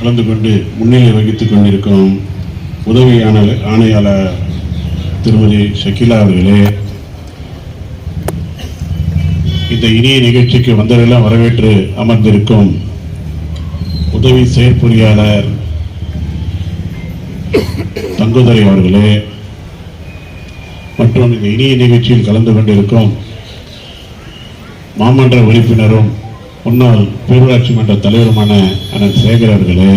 கலந்து கொண்டு முன்னிலை வகித்துக் கொண்டிருக்கும் உதவி ஆணை ஆணையாளர் திருமதி ஷக்கிலா அவர்களே இந்த இனிய நிகழ்ச்சிக்கு வந்தவரெல்லாம் வரவேற்று அமர்ந்திருக்கும் உதவி செயற்பொறியாளர் தங்குதுரை அவர்களே மற்றும் இந்த இனிய நிகழ்ச்சியில் கலந்து கொண்டிருக்கும் மாமன்ற உறுப்பினரும் முன்னாள் பேரூராட்சி மன்ற தலைவருமான அண்ணன் சேகர் அவர்களே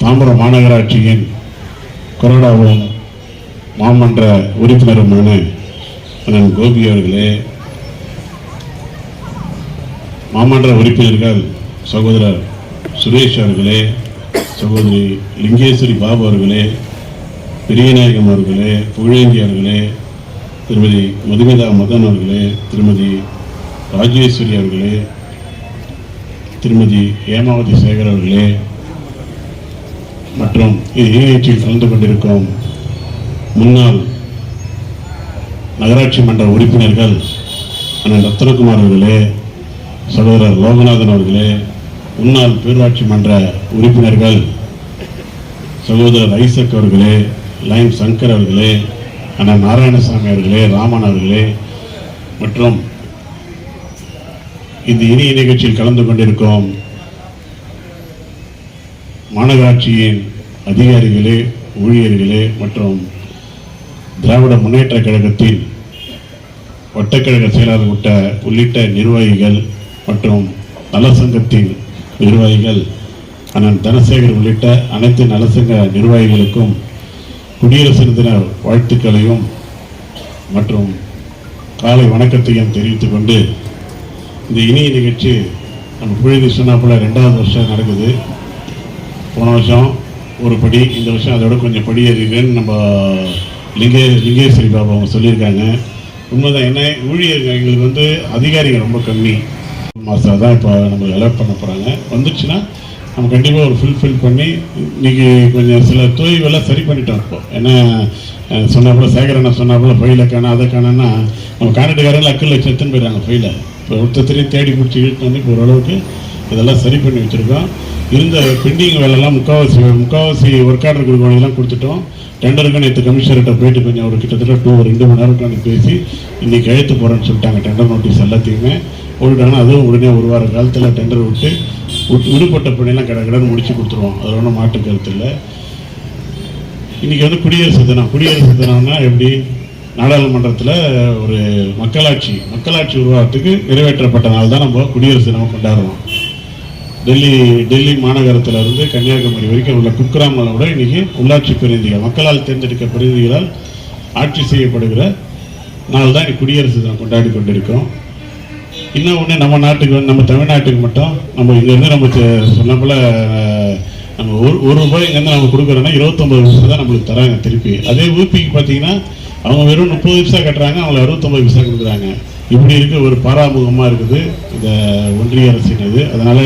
தாம்பரம் மாநகராட்சியின் கொறடாவும் மாமன்ற உறுப்பினருமான அண்ணன் கோபி அவர்களே மாமன்ற உறுப்பினர்கள் சகோதரர் சுரேஷ் அவர்களே சகோதரி லிங்கேஸ்வரி பாபு அவர்களே பெரியநாயகம் அவர்களே புகழேந்தி அவர்களே திருமதி மதுமிதா மதன் அவர்களே திருமதி ராஜேஸ்வரி அவர்களே திருமதி ஹேமாவதி சேகர் அவர்களே மற்றும் இந்த நிகழ்ச்சியில் கலந்து கொண்டிருக்கும் முன்னாள் நகராட்சி மன்ற உறுப்பினர்கள் அண்ணன் ரத்னகுமார் அவர்களே சகோதரர் லோகநாதன் அவர்களே முன்னாள் பேரூராட்சி மன்ற உறுப்பினர்கள் சகோதரர் ஐசக் அவர்களே லைம் சங்கர் அவர்களே அண்ணன் நாராயணசாமி அவர்களே ராமன் அவர்களே மற்றும் இந்த இனிய நிகழ்ச்சியில் கலந்து கொண்டிருக்கும் மாநகராட்சியின் அதிகாரிகளே ஊழியர்களே மற்றும் திராவிட முன்னேற்ற கழகத்தின் வட்டக்கழக செயலாளர் உட்ட உள்ளிட்ட நிர்வாகிகள் மற்றும் நலசங்கத்தின் நிர்வாகிகள் அண்ணன் தனசேகர் உள்ளிட்ட அனைத்து நலசங்க நிர்வாகிகளுக்கும் குடியரசு தின வாழ்த்துக்களையும் மற்றும் காலை வணக்கத்தையும் தெரிவித்துக் கொண்டு இந்த இணைய நிகழ்ச்சி நம்ம புழுதி சொன்னாப்புல ரெண்டாவது வருஷம் நடக்குது. போன வருஷம் ஒரு படி இந்த வருஷம் அதோட கொஞ்சம் படி ஏறிடுன்னு நம்ம லிங்கே லிங்கேஸ்வரி பாபா அவங்க சொல்லியிருக்காங்க. உண்மைதான் என்ன ஊழியர்கள் எங்களுக்கு வந்து அதிகாரிகள் ரொம்ப கம்மி. மாதம் தான் இப்போ நம்ம அலர்ட் பண்ண போகிறாங்க வந்துச்சுன்னா நம்ம கண்டிப்பாக ஒரு ஃபுல்ஃபில் பண்ணி இன்றைக்கி கொஞ்சம் சில தொய்வெல்லாம் சரி பண்ணிட்டோம் இப்போ. ஏன்னா அஹ், சொன்னாப்புல சேகரனை சொன்னாப்புல ஃபைலை காண அதை காணன்னா நம்ம கான்ட்ராக்டுக்காரங்க அக்கல் வச்சு எடுத்துன்னு போயிடுறாங்க ஃபைலை இப்போ ஒருத்தரையும் தேடி பிடிச்சி இழுத்து வந்து இப்போ ஓரளவுக்கு இதெல்லாம் சரி பண்ணி வச்சுருக்கோம். இருந்த பெண்டிங் வேலைலாம் முக்கால்வாசி முக்கால்வாசி ஒர்க் ஆர்டர் கொடுக்கணும் கொடுத்துட்டோம். டெண்டருக்கு நேற்று கமிஷனர்கிட்ட போயிட்டு கொஞ்சம் ஒரு கிட்டத்தட்ட டூ ரெண்டு மணி நேரம் உட்காந்து பேசி இன்றைக்கி எழுத்து போகிறேன்னு சொல்லிட்டாங்க டெண்டர் நோட்டீஸ் எல்லாத்தையுமே. போட்டுட்டாங்கன்னா அதுவும் உடனே ஒரு வார காலத்தில் டெண்டர் விட்டு- விடுபட்ட பணியெல்லாம் கடை கடன் முடிச்சு கொடுத்துருவோம் அதில் ஒன்றும் மாட்டு கருத்து இல்லை. இன்னைக்கு வந்து குடியரசு தினம். குடியரசு தினம்னா எப்படி? நாடாளுமன்றத்தில் ஒரு மக்களாட்சி மக்களாட்சி உருவாக்கத்துக்கு நிறைவேற்றப்பட்ட நாள் தான் நம்ம குடியரசு தினம் கொண்டாடுறோம். டெல்லி டெல்லி மாநகரத்தில் இருந்து கன்னியாகுமரி வரைக்கும் உள்ள குக்கிராமில் கூட இன்றைக்கி உள்ளாட்சி பிரதிநிதிகள் மக்களால் தேர்ந்தெடுக்க பிரதிநிதிகளால் ஆட்சி செய்யப்படுகிற நாள் தான் இன்னைக்கு குடியரசு தினம் கொண்டாடி கொண்டிருக்கோம் இன்னும் ஒன்று நம்ம நாட்டுக்கு வந்து நம்ம தமிழ்நாட்டுக்கு மட்டும் நம்ம இங்கேருந்து நம்ம செ- சொன்ன போல நம்ம ஒரு ஒரு ரூபாய் இங்கேருந்து நம்ம கொடுக்குறோன்னா இருபத்தொம்பது பைசா தான் நம்மளுக்கு தராங்க திருப்பி. அதே ஊபிக்கு பார்த்தீங்கன்னா அவங்க வெறும் முப்பது பைசா கட்டுறாங்க அவங்க அறுபத்தொம்பது பைசா கொடுக்குறாங்க. இப்படி இருக்க ஒரு பாராமுகமாக இருக்குது இந்த ஒன்றிய அரசின் இது. அதனால்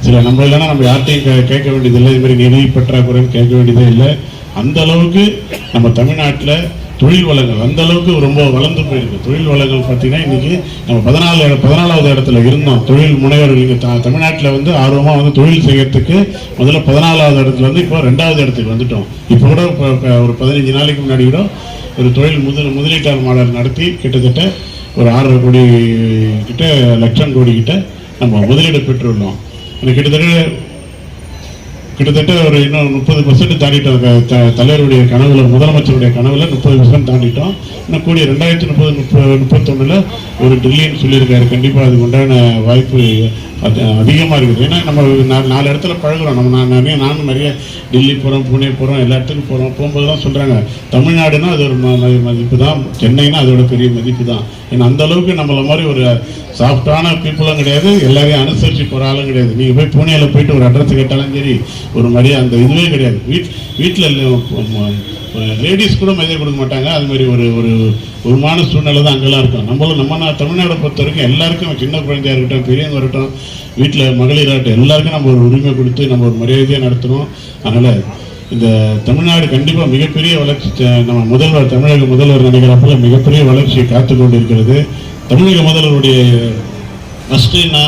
சில நம்ம இல்லைன்னா நம்ம யார்ட்டையும் கேட்க வேண்டியதில்லை. இதுமாதிரி நிதி பற்றாக்குறைன்னு கேட்க வேண்டியதே இல்லை. அந்த அளவுக்கு நம்ம தமிழ்நாட்டில் தொழில் வளங்கள் அந்த அளவுக்கு ரொம்ப வளர்ந்து போயிருக்கு. தொழில் வளங்கள் பார்த்தீங்கன்னா இன்னைக்கு நம்ம பதினாலு பதினாலாவது இடத்துல இருந்தோம். தொழில் முனைவர்கள் இங்கே த தமிழ்நாட்டில் வந்து ஆர்வமாக வந்து தொழில் செய்யறதுக்கு முதல்ல பதினாலாவது இடத்துல இருந்து இப்போ ரெண்டாவது இடத்துக்கு வந்துட்டோம். இப்போ கூட இப்போ ஒரு பதினஞ்சு நாளைக்கு முன்னாடி கூட ஒரு தொழில் முதல் முதலீட்டாளர் மாடல் நடத்தி கிட்டத்தட்ட ஒரு ஆறரை கோடி கிட்ட லட்சம் கோடி கிட்ட நம்ம முதலீடு பெற்றுள்ளோம். கிட்டத்தட்ட கிட்டத்தட்ட ஒரு இன்னும் முப்பது பர்சன்ட் தாண்டிட்டோம். த- தலைவருடைய கனவுல முதலமைச்சருடைய கனவுல முப்பது பர்சன்ட் தாண்டிட்டோம். இன்னும் கூடிய ரெண்டாயிரத்தி முப்பது முப்ப முப்பத்தொன்னுல ஒரு ட்ரில்லியன் சொல்லியிருக்காரு. கண்டிப்பா அதுக்கு உண்டான வாய்ப்பு அது அதிகமாக இருக்குது. ஏன்னா நம்ம நாலு நாலு இடத்துல பழகுறோம். நம்ம நான் நிறைய நானும் நிறைய டெல்லி போகிறோம் புனே போகிறோம் எல்லா இடத்துக்கும் போகிறோம் போகும்போது தான் சொல்கிறாங்க தமிழ்நாடுனா அது ஒரு ம- மதிப்பு தான் சென்னைனா அதோட பெரிய மதிப்பு தான் ஏன்னா அந்த அளவுக்கு நம்மள மாதிரி ஒரு சாஃப்டான பீப்புளும் கிடையாது. எல்லாரையும் அனுசரித்து போகிற ஆளும் கிடையாது. நீங்கள் போய் புனேயில் போயிட்டு ஒரு அட்ரஸ் கேட்டாலும் சரி ஒரு மாதிரியே அந்த இதுவே கிடையாது. வீட் வீட்டில் லேடிஸ் கூட மதியம் கொடுக்க மாட்டாங்க. அது மாதிரி ஒரு ஒரு ஒருமான சூழ்நிலை தான் அங்கெல்லாம் இருக்கும். நம்மளும் நம்ம நான் தமிழ்நாடை பொறுத்த வரைக்கும் எல்லாருக்கும் சின்ன குழந்தையா இருக்கட்டும் பெரியவங்க இருக்கட்டும் வீட்டில் மகளிராகட்டும் எல்லாருக்கும் நம்ம ஒரு உரிமை கொடுத்து நம்ம ஒரு மரியாதையாக நடத்தணும். அதனால் இந்த தமிழ்நாடு கண்டிப்பாக மிகப்பெரிய வளர்ச்சி நம்ம முதல்வர் தமிழக முதல்வர் நினைக்கிறப்பல மிகப்பெரிய வளர்ச்சியை காத்து கொண்டு இருக்கிறது தமிழக முதல்வருடைய ஃபஸ்ட்டு என்ன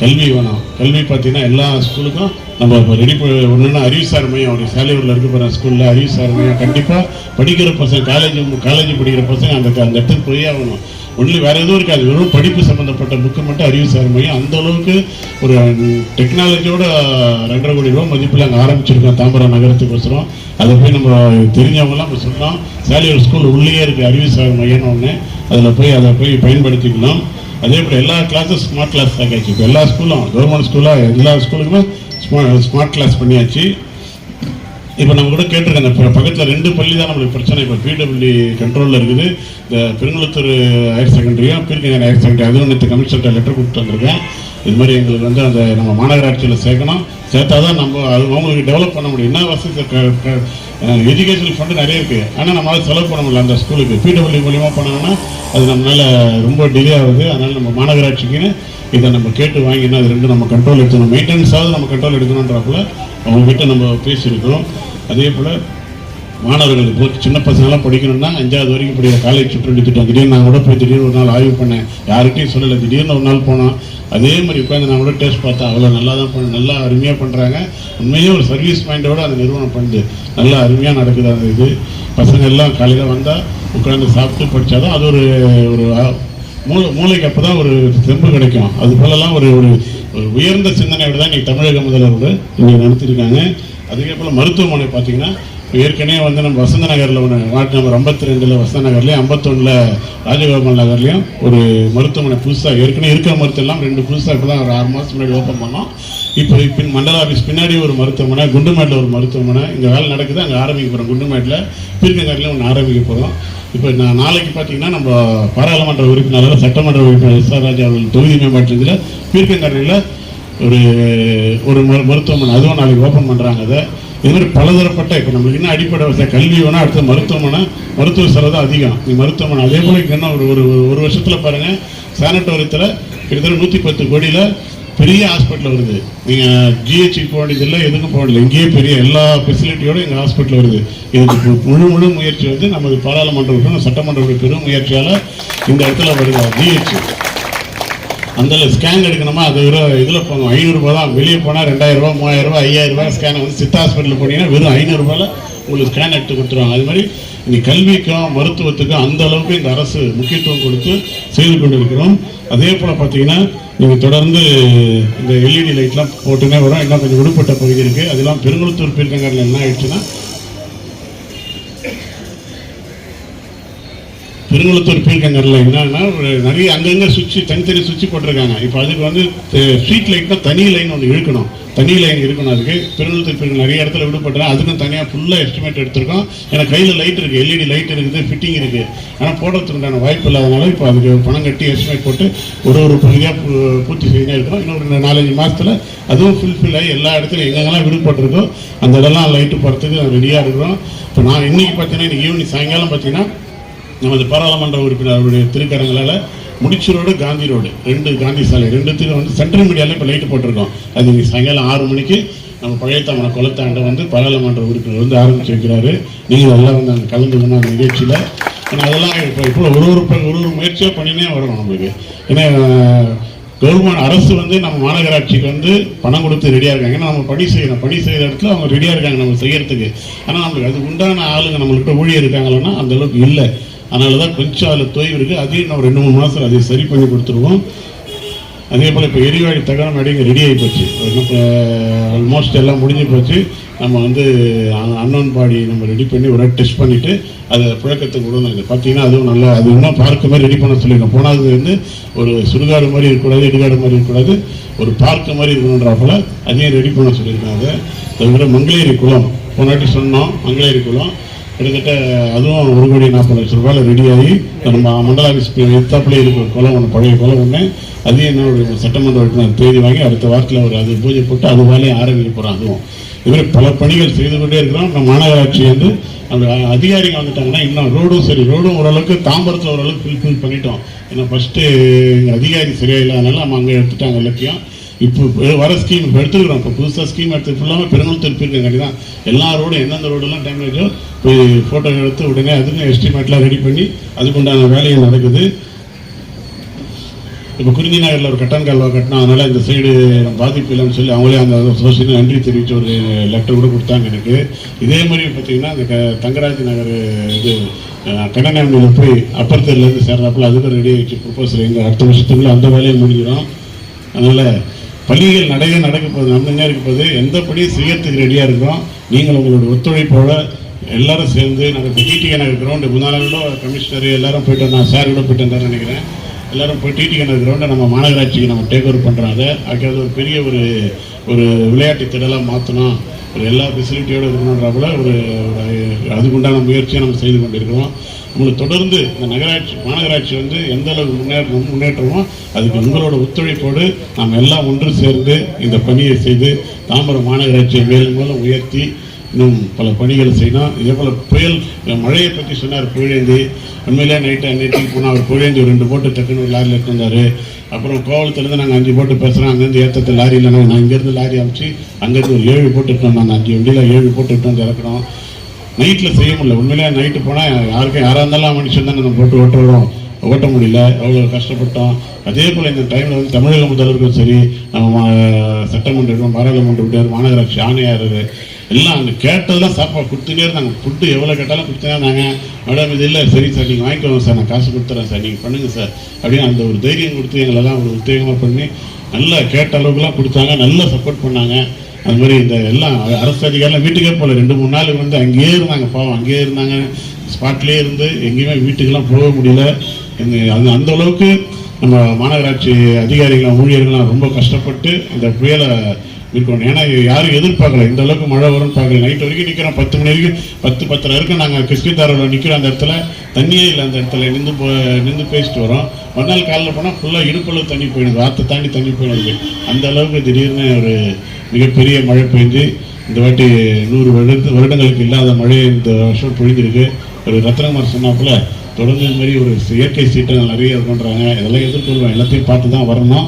கல்வி வேணும் கல்வி பார்த்தீங்கன்னா எல்லா ஸ்கூலுக்கும் நம்ம இப்போ ரெடி ஒன்றுன்னா அறிவுசார் மையம் அவர் சேலையூரில் இருக்க போகிற ஸ்கூலில் அறிவுசார் மையம் கண்டிப்பாக படிக்கிற பசங்க காலேஜ் காலேஜ் படிக்கிற பசங்க அந்த அந்த இடத்துக்கு போய் ஆகணும். ஒன்லி வேறு எதுவும் இருக்காது. வெறும் படிப்பு சம்மந்தப்பட்ட புக்கு மட்டும் அறிவுசார் மையம் அந்த அளவுக்கு ஒரு டெக்னாலஜியோட ரெண்டரை கோடி ரூபா மதிப்பில் அங்கே ஆரம்பிச்சிருக்கோம் தாம்பரம் நகரத்துக்கோசரம். அதை போய் நம்ம தெரிஞ்சவங்களாம் நம்ம சொன்னோம் சேலையூர் ஸ்கூல் உள்ளேயே இருக்குது அறிவுசார் மையம்னு ஒன்று அதில் போய் அதை போய் பயன்படுத்திக்கலாம். அதே போல் எல்லா கிளாஸும் ஸ்மார்ட் கிளாஸ் ஆகியாச்சு இப்போ எல்லா ஸ்கூலும் கவர்மெண்ட் ஸ்கூலாக எல்லா ஸ்கூலுக்குமே ஸ்மார்ட் ஸ்மார்ட் கிளாஸ் பண்ணியாச்சு. இப்போ நம்ம கூட கேட்டிருக்கேன் இப்போ பக்கத்தில் ரெண்டு பள்ளி தான் நம்மளுக்கு பிரச்சனை. இப்போ பிடபிள்யூ கண்ட்ரோலில் இருக்குது. இந்த பெருங்குளத்தூர் ஹையர் செகண்டரியும் பீர்க்கங்கர் ஹையர் செகண்டரி அதுவும் நேற்று கமிஷனர்கிட்ட லெட்டர் கொடுத்து வந்திருக்கேன். இது மாதிரி எங்களுக்கு வந்து அந்த நம்ம மாநகராட்சியில் சேர்க்கணும். சேர்த்தா தான் நம்ம அது அவங்களுக்கு டெவலப் பண்ண முடியும். என்ன வசதி எஜுகேஷன் ஃபண்டு நிறைய இருக்குது ஆனால் நம்மளால் செலவு பண்ண முடியல அந்த ஸ்கூலுக்கு பிடபிள்யூ மூலியமாக பண்ணாங்கன்னா அது நம்மளால் ரொம்ப டிலே ஆகுது. அதனால் நம்ம மாநகராட்சிக்குன்னு இதை நம்ம கேட்டு வாங்கினா அது ரெண்டும் நம்ம கண்ட்ரோல் எடுக்கணும் மெயின்டெனன்ஸாவது நம்ம கண்ட்ரோல் எடுக்கணுன்றப்பல அவங்ககிட்ட நம்ம பேசியிருக்கோம் அதே போல் மாணவர்கள் இப்போ சின்ன பசங்களாம் படிக்கணும்னா அஞ்சாவது வரைக்கும் படிக்கிற காலேஜ் சுற்று திட்டம் திடீர்னு நான் கூட போய் திடீர்னு ஒரு நாள் ஆய்வு பண்ணேன். யார்கிட்டையும் சொல்லலை. திடீர்னு ஒரு நாள் போனோம். அதே மாதிரி உட்காந்து நான் கூட டேஸ்ட் பார்த்தேன். அவ்வளோ நல்லா தான் பண்ண நல்லா அருமையாக பண்ணுறாங்க உண்மையே ஒரு சர்வீஸ் மைண்டோட அந்த நிறுவனம் பண்ணுது. நல்லா அருமையாக நடக்குது அந்த இது. பசங்க எல்லாம் காலையில் வந்தால் உட்காந்து சாப்பிட்டு படித்தாதான் அது ஒரு ஒரு மூளை மூளைக்கு அப்போ தான் ஒரு தெம்பு கிடைக்கும். அது போலலாம் ஒரு ஒரு உயர்ந்த சிந்தனையோடு தான் இன்றைக்கி தமிழக முதல்வர் இன்னைக்கு நடத்திருக்காங்க. அதுக்கே போல் மருத்துவமனை பார்த்தீங்கன்னா ஏற்கனவே வந்து நம்ம வசந்த நகரில் ஒன்று வார்டு நம்பர் ஐம்பத்தி ரெண்டில் வசந்த நகர்லேயும் ஐம்பத்தொன்னில் ராஜகோபால் நகர்லேயும் ஒரு மருத்துவமனை புதுசாக ஏற்கனவே இருக்கிற மருத்துவம்லாம் ரெண்டு புதுசாக இப்போ தான் ஒரு ஆறு மாதம் முன்னாடி ஓப்பன் பண்ணோம். இப்போ பின் மண்டல ஆஃபீஸ் பின்னாடி ஒரு மருத்துவமனை குண்டுமேட்டில் ஒரு மருத்துவமனை இங்கே வேலை நடக்குது அங்கே ஆரம்பிக்க போகிறோம் குண்டுமேட்டில் பீர்க்கங்காரில் ஒன்று ஆரம்பிக்க போகிறோம் இப்போ நான் நாளைக்கு பார்த்தீங்கன்னா நம்ம பாராளுமன்ற உறுப்பினர் சட்டமன்ற உறுப்பினர் எஸ் ஆர் ராஜா அவர்கள் தொகுதி மேம்பாட்டுல பீர்க்கங்காரில் ஒரு ஒரு மரு- மருத்துவமனை அதுவும் நாளைக்கு ஓப்பன் பண்ணுறாங்க அதை. இது மாதிரி பலதரப்பட்ட இப்போ நம்மளுக்கு என்ன அடிப்படை வசதி? கல்வி வேணால் அடுத்த மருத்துவமனை மருத்துவ செலவு தான் அதிகம். நீ மருத்துவமனை அதே போல் இங்கே என்ன ஒரு ஒரு ஒரு வருஷத்தில் பாருங்கள் சானிட்டோரியத்தில் கிட்டத்தட்ட நூற்றி பத்து கோடியில் பெரிய ஹாஸ்பிட்டல் வருது. நீங்கள் ஜிஹெச்சுக்கு போக வேண்டியதில்லை எதுக்கும் போக வேண்டியது இங்கேயே பெரிய எல்லா ஃபெசிலிட்டியோட எங்கள் ஹாஸ்பிட்டல் வருது. இதுக்கு முழு முழு முயற்சி வந்து நமது பாராளுமன்ற உறுப்பினர் சட்டமன்ற உறுப்பினர் பெரும் முயற்சியால் இந்த இடத்துல வருது ஜிஹெச் அந்த ஸ்கேன் எடுக்கணுமா? அது வெறும் இதில் போகணும் ஐநூறுரூபா தான். வெளியே போனால் ரெண்டாயிரரூபா மூவாயிரரூபா மூவாயிரம் ரூபாய் ஸ்கேனை வந்து சித்தா ஹாஸ்பிட்டலில் போனீங்கன்னா வெறும் ஐநூறுரூபாவில் உங்களுக்கு ஸ்கேன் எடுத்து கொடுத்துருவாங்க. அது மாதிரி இன்னைக்கு கல்விக்கும் மருத்துவத்துக்கும் அந்த அளவுக்கு இந்த அரசு முக்கியத்துவம் கொடுத்து செய்து கொண்டிருக்கிறோம். அதே போல் பார்த்தீங்கன்னா நீங்கள் தொடர்ந்து இந்த எல்இடி லைட்லாம் போட்டுனே வரும். இன்னும் கொஞ்சம் விடுபட்ட பகுதி இருக்குது அதெல்லாம் பெருங்குளத்தூர் பீர்க்கங்கரில் என்ன ஆயிடுச்சுன்னா பெருங்குளத்தூர் பீர்க்கங்கரில் என்னன்னா ஒரு நிறைய அங்கங்கே சுவிட்சு தனித்தனி சுவிட்ச் போட்டிருக்காங்க. இப்போ அதுக்கு வந்து ஸ்ட்ரீட் லைட்னா தனி லைன் ஒன்று இழுக்கணும். தனி லைன் இருக்கணும் அதுக்கு. பெருங்குளத்தூர் பீர்க்கங்கர் நிறைய இடத்துல விடுபட்டுறேன் அதுக்கும் தனியாக ஃபுல்லாக எஸ்டிமேட் எடுத்திருக்கோம். எனக்கு கையில் லைட் இருக்குது எல்இடி லைட் இருக்குது ஃபிட்டிங் இருக்குது ஆனால் போடுறதுக்குண்டான வாய்ப்பு இல்லாதனால இப்போ அதுக்கு பணம் கட்டி எஸ்டிமேட் போட்டு ஒரு ஒரு பகுதியாக பூர்த்தி செய்ய இருக்கிறோம். இன்னொரு நாலஞ்சு மாதத்தில் அதுவும் ஃபுல்ஃபில் ஆகி எல்லா இடத்துலையும் எங்கெங்கெல்லாம் விடுபட்டிருக்கோ அந்த இடம்லாம் லைட்டு போகிறதுக்கு ரெடியாக இருக்கிறோம். இப்போ நான் இன்றைக்கி பார்த்தீங்கன்னா இன்றைக்கி ஈவினிங் சாயங்காலம் பார்த்தீங்கன்னா நமது பாராளுமன்ற உறுப்பினர் அவருடைய திருக்கரங்களால் முடிச்சு ரோடு காந்தி ரோடு. ரெண்டு காந்தி சாலை ரெண்டுத்துக்கும் வந்து சென்ட்ரல் மீடியாவில் இப்போ லைட்டு போட்டிருக்கோம். அது இன்னைக்கு சாயங்காலம் ஆறு மணிக்கு நம்ம பழையத்தாமனை குளத்தாண்டை வந்து பாராளுமன்ற உறுப்பினர் வந்து ஆரம்பிச்சு வைக்கிறாரு. நீங்கள் எல்லாம் வந்து அங்கே கலந்துக்கணும் அந்த நிகழ்ச்சியில் ஏன்னா அதெல்லாம் இப்போ இப்போ ஒரு ஒரு ஒரு ஒரு முயற்சியாக பண்ணினே வரும் நம்மளுக்கு. ஏன்னா கவர்மெண்ட் அரசு வந்து நம்ம மாநகராட்சிக்கு வந்து பணம் கொடுத்து ரெடியாக இருக்காங்க. ஏன்னா நம்ம பணி செய்யணும் பணி செய்கிற இடத்துல அவங்க ரெடியாக இருக்காங்க நம்ம செய்யறதுக்கு. ஆனால் நம்மளுக்கு அது உண்டான ஆளுங்க நம்மள்கிட்ட ஊழியர் இருக்காங்களன்னா அந்த அளவுக்கு இல்லை. அதனால தான் கொஞ்சம் அதில் தொய்வு இருக்குது அதையும் நம்ம ரெண்டு மூணு மாதத்தில் அதை சரி பண்ணி கொடுத்துருவோம். அதே போல் இப்போ எரிவாயு தகரம் அடிங்க ரெடி ஆகி போச்சு. ஆல்மோஸ்ட் எல்லாம் முடிஞ்சு போச்சு. நம்ம வந்து அன்னோன் பாடி நம்ம ரெடி பண்ணி ஒரு டெஸ்ட் பண்ணிவிட்டு அதை புழக்கத்துக்கு விடணும் இது பார்த்தீங்கன்னா அதுவும் நல்லா அது இன்னும் பார்க்க மாதிரி ரெடி பண்ண சொல்லியிருக்கோம். போனது வந்து ஒரு சுடுகாடு மாதிரி இருக்கக்கூடாது இடுகாடு மாதிரி இருக்கக்கூடாது ஒரு பார்க்கு மாதிரி இருக்கணுன்றாப்புல அதையும் ரெடி பண்ண சொல்லியிருக்காங்க. தவிர மங்களேரி குளம் போனாட்டி சொன்னோம் மங்களேரி குளம். கிட்டத்தட்ட அதுவும் ஒரு கோடி நாற்பது லட்சம் ரூபாயில் ரெடியாகி நம்ம மண்டல ஆஃபீஸ் எத்தாப்புலேயே இருக்கிற ஒரு குளம் ஒன்று பழைய குளம் ஒன்று அதையும் என்னோட சட்டமன்ற உறுப்பினர் தேதி வாங்கி அடுத்த வாரத்தில் அவர் அது பூஜை போட்டு அது வேலையை ஆரம்பிக்க போகிறோம் அதுவும் இதுமாதிரி பல பணிகள் செய்து கொண்டே இருக்கிறோம் நம்ம மாநகராட்சி வந்து அந்த அதிகாரிகள் வந்துட்டாங்கன்னா இன்னும் ரோடும் சரி ரோடும் ஓரளவுக்கு தாம்பரத்தில் ஓரளவுக்கு ஃபில்ஃபில் பண்ணிட்டோம். ஏன்னா ஃபஸ்ட்டு எங்கள் அதிகாரி சரியாக இல்லாதனால நம்ம அங்கே எடுத்துட்டாங்க இலக்கியம். இப்போ வர ஸ்கீம் இப்போ எடுத்துக்கிறோம் இப்போ புதுசாக ஸ்கீம் எடுத்து ஃபுல்லாமே பெருங்குளத்தூர் திருப்பியிருக்காங்க தான். எல்லா ரோடும் எந்தெந்த ரோடெல்லாம் டேமேஜோ போய் ஃபோட்டோ எடுத்து உடனே அதுக்கு எஸ்டிமேட்லாம் ரெடி பண்ணி அதுக்குண்டான வேலையும் நடக்குது. இப்போ குறிஞ்சி நகரில் ஒரு கட்டன் கல்வா கட்டினோம். அதனால் இந்த சைடு பாதிப்பு இல்லைன்னு சொல்லி அவங்களே அந்த சோசியல் நன்றி தெரிவித்து ஒரு லெட்டர் கூட கொடுத்தாங்க எனக்கு. இதே மாதிரி பார்த்தீங்கன்னா அந்த க தங்கராஜ் நகர் இது கண்ணநாமியில் போய் அப்பர் தெருலேருந்து சேர்றாப்புல அதுக்கு ரெடி ஆகிடுச்சு ப்ரொபோசல் எங்கள் அடுத்த வருஷத்துக்குள்ளே அந்த வேலையை முடிக்கிறோம் அதனால் பள்ளிகள் நிறைய நடக்க போகுது நம்ம இருக்க போகுது எந்த பணியும் செய்யறதுக்கு ரெடியாக இருக்கிறோம் நீங்கள் உங்களுடைய ஒத்துழைப்போட எல்லாரும் சேர்ந்து நாங்கள் இப்போ டிடி நகர் கிரவுண்டு முன்னாள் கமிஷனர் எல்லாரும் போயிட்டு வந்தோம் சார் கூட போயிட்டு வந்தார் நினைக்கிறேன். எல்லாரும் போய் டிடி நகர் கிரவுண்டை நம்ம மாநகராட்சிக்கு நம்ம டேக் ஓவர் பண்ணுறோம் அதை அதுக்காக ஒரு பெரிய ஒரு ஒரு விளையாட்டு திடலாக மாற்றணும் ஒரு எல்லா ஃபெசிலிட்டியோடு இருக்கணுன்றப்பல ஒரு ஒரு அதுக்குண்டான முயற்சியை நம்ம செய்து கொண்டிருக்கிறோம். நம்மளை தொடர்ந்து இந்த நகராட்சி மாநகராட்சி வந்து எந்த அளவுக்கு முன்னேற்றம் முன்னேற்றமோ அதுக்கு உங்களோட ஒத்துழைப்போடு நாம் எல்லாம் ஒன்று சேர்ந்து இந்த பணியை செய்து தாம்பரம் மாநகராட்சியை மேலும் மேலும் உயர்த்தி இன்னும் பல பணிகள் செய்யணும் இதே போல் புயல் மழையை பற்றி சொன்னார் புழேந்தி உண்மையிலே நைட்டு அன்னைக்கு போனால் அவர் புயலேந்தி ஒரு ரெண்டு போட்டு டக்குன்னு ஒரு லாரியில் எடுத்து வந்தார். அப்புறம் கோவலத்துலேருந்து நாங்கள் அஞ்சு போட்டு பேசுகிறோம் அங்கேருந்து ஏற்றத்தை லாரியில் நான் இங்கேருந்து லாரி அமைச்சு அங்கேருந்து ஒரு ஏழு போட்டு நாங்கள் அஞ்சு வண்டியில் ஏழு போட்டு விட்டோம் வந்து இறக்கணும் நைட்டில் செய்ய முடியல. உண்மையிலே நைட்டு போனால் யாருக்கும் யாராக இருந்தாலும் மனுஷன் தான் நம்ம போட்டு ஓட்டுறோம் ஓட்ட முடியல. அவ்வளோ கஷ்டப்பட்டோம். அதே போல் இந்த டைமில் வந்து தமிழக முதல்வருக்கும் சரி நம்ம சட்டமன்றம் பாராளுமன்ற மாநகராட்சி ஆணையர் எல்லாம் அங்கே கேட்டதெல்லாம் சாப்பாடு கொடுத்துட்டே இருந்தாங்க. ஃபுட்டு எவ்வளோ கேட்டாலும் கொடுத்துட்டே இருந்தாங்க. மேடம் இது இல்லை சரி சார் நீங்கள் வாங்கிக்கோங்க சார் நான் காசு கொடுத்துறேன் சார் நீங்கள் பண்ணுங்கள் சார் அப்படின்னு அந்த ஒரு தைரியம் கொடுத்து எங்களெல்லாம் ஒரு உத்தேகமாக பண்ணி நல்லா கேட்ட அளவுக்குலாம் கொடுத்தாங்க. நல்லா சப்போர்ட் பண்ணாங்க. அது மாதிரி இந்த எல்லாம் அரசு அதிகாரிலாம் வீட்டுக்கே போகல. ரெண்டு மூணு நாளுக்கு வந்து அங்கேயே இருந்தாங்க. பாவம் அங்கேயே இருந்தாங்க. ஸ்பாட்லேயே இருந்து எங்கேயுமே வீட்டுக்கெல்லாம் போக முடியல. எங்க- அந்த அந்த அளவுக்கு நம்ம மாநகராட்சி அதிகாரிகள் ஊழியர்கள்லாம் ரொம்ப கஷ்டப்பட்டு இந்த புயலை இருக்கணும் ஏன்னா யாரும் எதிர்பார்க்கல. இந்த அளவுக்கு மழை வரும்னு பார்க்கல. நைட் வரைக்கும் நிற்கிறோம் பத்து மணி வரைக்கும் பத்து பத்தரை வரைக்கும் நாங்கள் கிருஷ்ணதாரில் நிற்கிறோம் அந்த இடத்துல. தண்ணியே இல்லை அந்த இடத்துல. நின்று போ நின்று பேசிட்டு வரோம். மறுநாள் காலையில் போனால் ஃபுல்லாக இடுப்பளவு தண்ணி போயிடுது. ஆற்றை தாண்டி தண்ணி போயிடுது. அந்த அளவுக்கு திடீர்னு ஒரு மிகப்பெரிய மழை பெஞ்சு இந்த வாட்டி நூறு வருட வருடங்களுக்கு இல்லாத மழை இந்த வருஷம் பொழிந்திருக்கு. ஒரு ரத்னகுமார் சொன்னாப்புல தொடர்ந்து இந்த மாதிரி ஒரு இயற்கை சீட்டை நிறைய பண்ணுறாங்க இதெல்லாம் எதிர்கொள்வேன் எல்லாத்தையும் பார்த்து தான் வரணும்.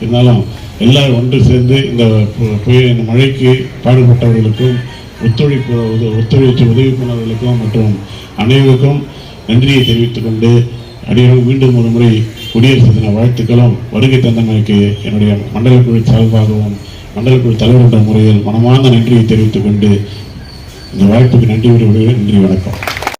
இருந்தாலும் எல்லாரும் ஒன்று சேர்ந்து இந்த பு- புயல் இந்த மழைக்கு பாடுபட்டவர்களுக்கும் ஒத்துழைப்பு உத- ஒத்துழைத்து உதவி பண்ணவர்களுக்கும் மற்றும் அனைவருக்கும் நன்றியை தெரிவித்துக் கொண்டு அடியோடு மீண்டும் ஒரு முறை குடியரசு தின வாழ்த்துக்களும் வருகை தந்தமைக்கு என்னுடைய மண்டல குழு சார்பாகவும் மண்டல குழு தலைவர் என்ற முறையில் மனமார்ந்த நன்றியை தெரிவித்துக் கொண்டு இந்த வாய்ப்புக்கு நன்றி விடுவதில் நன்றி வணக்கம்.